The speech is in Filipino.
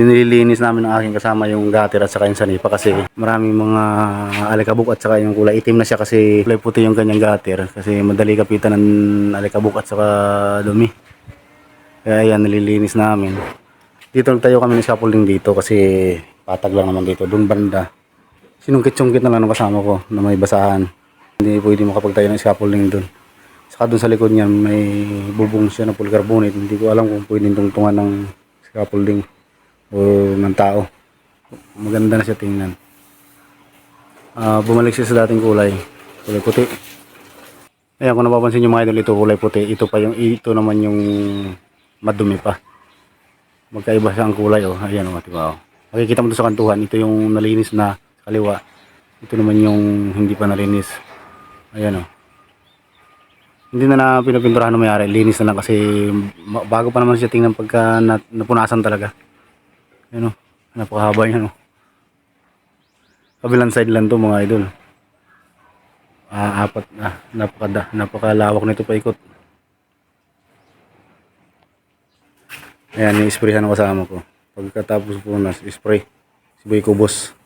Nililinis namin ng aking kasama yung gutter at saka yung sanipa kasi maraming mga alikabok at saka yung kulay itim na siya kasi kulay puti yung kanyang gutter kasi madali kapitan ng alikabok at saka dumi. Kaya yan, nililinis namin. Dito tayo kami ng scaffolding dito kasi patag lang naman dito. Doon banda. Sinungkit-sungkit na lang ng kasama ko na may basahan. Hindi pwede makapagtayo ng scaffolding doon. Saka doon sa likod niyan may bubong siya na polycarbonate. Hindi ko alam kung pwedeng tungtungan ng scaffolding o ng tao. Maganda na siya tingnan. Ah, bumalik siya sa dating kulay. Kulay puti. Ayan, kung napapansin nyo mga idol, ito kulay puti. Ito pa yung, ito naman yung madumi pa. Magkaiba siya ang kulay, oh. Ayan, oh, diba, oh. Makikita mo doon sa kantuhan, ito yung nalinis na kaliwa. Ito naman yung hindi pa nalinis. Ayan, oh. Hindi na na pinapinturahan ng mayari, linis na lang kasi bago pa naman siya tingnan pagka na, napunasan talaga. Ayan, oh. Napakahaba niya, no. Kabilang side lang to mga idol. Ah, apat ah, napakada, napakalawak nito paikot. Ayan, ni-sprayhan ang kasama ko. Pagkatapos po na spray, si Boy Kubos.